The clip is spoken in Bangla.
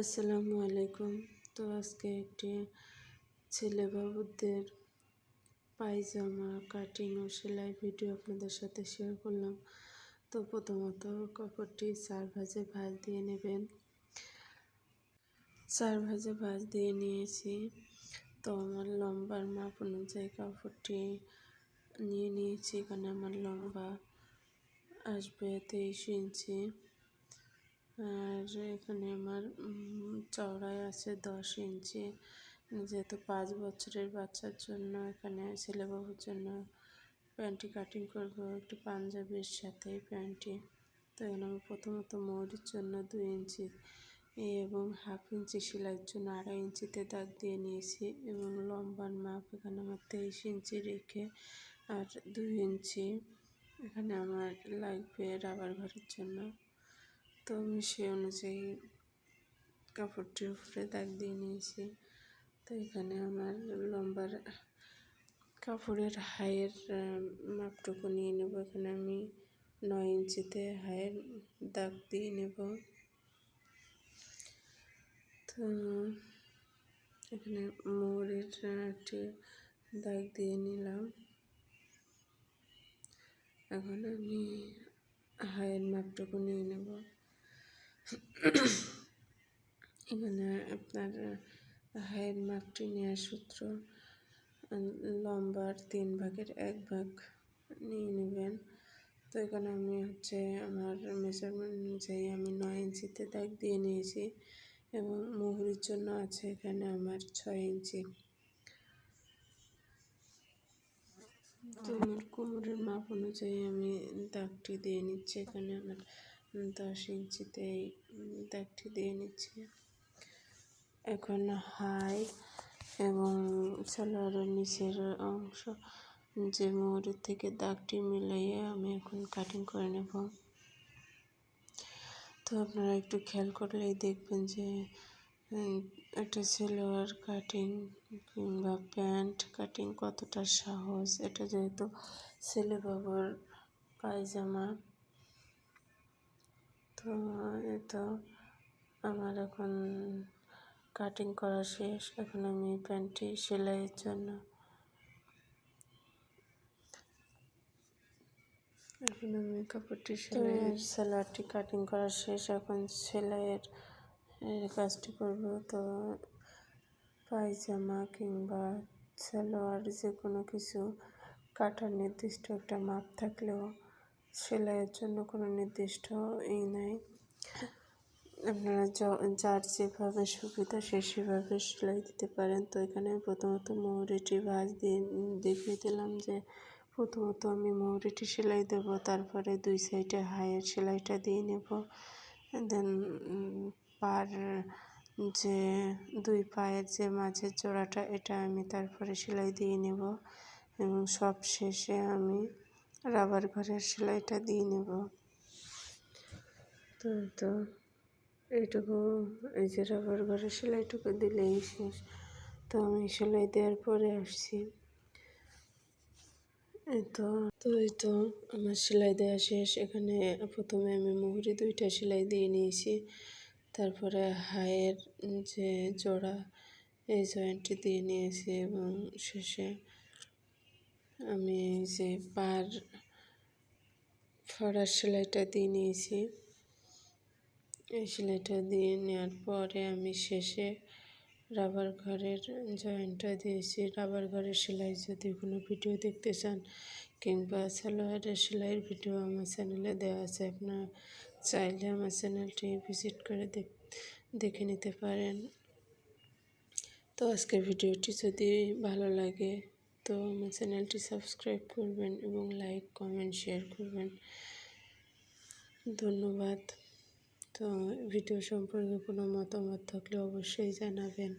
আসসালামু আলাইকুম। তো আজকে একটি ছেলে বাবুদের পায়জামা কাটিং ও সেলাই ভিডিও আপনাদের সাথে শেয়ার করলাম। তো প্রথমত কাপড়টি চার ভাজে ভাজ দিয়ে নেবেন। চার ভাজে ভাজ দিয়ে নিয়েছি। তো আমার লম্বার মাপ অনুযায়ী কাপড়টি নিয়ে নিয়েছি। এখানে আমার লম্বা আসবে তেইশ ইঞ্চি। আর এখানে আমার চওড়ায় আছে দশ ইঞ্চি। যেহেতু পাঁচ বছরের বাচ্চার জন্য এখানে ছেলেবাবুর জন্য প্যান্টটি কাটিং করব, একটু পাঞ্জাবির সাথে প্যান্টটি তো এখানে আমি প্রথমত মৌরির জন্য দুই ইঞ্চি এবং হাফ ইঞ্চি সেলাইয়ের জন্য আড়াই ইঞ্চিতে দাগ দিয়ে নিয়েছি এবং লম্বার মাপ এখানে আমার তেইশ ইঞ্চি রেখে আর দুই ইঞ্চি এখানে আমার লাগবে রাবার ঘরের জন্য। তো আমি সে অনুযায়ী কাপড়টির উপরে দাগ দিয়ে নিয়েছি। তো এখানে আমার লম্বার কাপড়ের হাইয়ের মাপটুকু নিয়ে নেব। এখানে আমি নয় ইঞ্চিতে হাইয়ের দাগ দিয়ে নেব। তো এখানে মোড়ের একটি দাগ দিয়ে নিলাম। এখন আমি হাইয়ের মাপটুকু নিয়ে নেব। এখানে আপনার হাইয়ের মাপটি নেওয়ার সূত্র লম্বার তিন ভাগের এক ভাগ নিয়ে নেবেন। তো এখানে আমি হচ্ছে আমার মেজারমেন্ট অনুযায়ী আমি নয় ইঞ্চিতে দাগ দিয়ে নিয়েছি এবং মুহুরির জন্য আছে এখানে আমার ছয় ইঞ্চি। তো আমার কোমরের মাপ অনুযায়ী আমি দাগটি দিয়ে নিচ্ছি। এখানে আমার দশ ইঞ্চিতে দাগটি দিয়ে নিচ্ছি। এখন হাই এবং সালোয়ারের নিচের অংশ যে মোড়ের থেকে দাগটি মিলাইয়ে আমি এখন কাটিং করে নেব। তো আপনারা একটু খেয়াল করলেই দেখবেন যে একটা সেলোয়ার কাটিং কিংবা প্যান্ট কাটিং কতটা সহজ। এটা যেহেতু ছেলে বাবার পায়জামা। তো এ তো আমার এখন কাটিং করা শেষ। এখন আমি প্যান্টটি সেলাইয়ের জন্য এখন আমি কাপড়টি সেলাইয়ের সেলাইটি কাটিং করা শেষ। এখন সেলাইয়ের কাজটি করব। তো পায়জামা কিংবা সালোয়ার যে কোনো কিছু কাটার নির্দিষ্ট একটা মাপ থাকলেও সেলাইয়ের জন্য কোনো নির্দিষ্ট ই নাই। আপনারা যার যেভাবে সুবিধা সে সেভাবে সেলাই দিতে পারেন। তো এখানে প্রথমত মৌরিটি ভাঁজ দিয়ে, দেখিয়ে দিলাম যে প্রথমত আমি মৌরিটি সেলাই দেব, তারপরে দুই সাইডে হাইয়ের সেলাইটা দিয়ে নেব। দেন, পার যে, দুই পায়ের যে মাঝের জোড়াটা, এটা আমি তারপরে সেলাই দিয়ে নেব। এবং সব শেষে আমি রাবার ঘরের সেলাইটা দিয়ে নেব। তো তো, এইটুকু, এই যে রাবার ঘরের সেলাইটুকু দিলেই শেষ। তো আমি সেলাই দেওয়ার পরে আসছি। তো তো এই তো, আমার সেলাই দেওয়া শেষ। এখানে প্রথমে আমি মুহুরি দুইটা সেলাই দিয়ে নিয়েছি। তারপরে হায়ের যে জোড়া, এই জয়েন্টটি দিয়ে নিয়েছি এবং শেষে আমি যে পার ফড়ার সেলাইটা দিয়ে নিয়েছি, এই সেলাইটা দিয়ে নেওয়ার পরে আমি শেষে রাবার ঘরের জয়েন্টটা দিয়েছি। রাবার ঘরের সেলাই যদি কোনো ভিডিও দেখতে চান কিংবা সালোয়ারের সেলাইয়ের ভিডিও আমার চ্যানেলে দেওয়া আছে, আপনারা চাইলে আমার চ্যানেলটি ভিজিট করে দেখে নিতে পারেন। তো আজকের ভিডিওটি যদি ভালো লাগে তো আমার চ্যানেলটি সাবস্ক্রাইব করবেন এবং লাইক, কমেন্ট, শেয়ার করবেন। ধন্যবাদ। তো ভিডিও সম্পর্কে কোনো মতামত থাকলে অবশ্যই জানাবেন।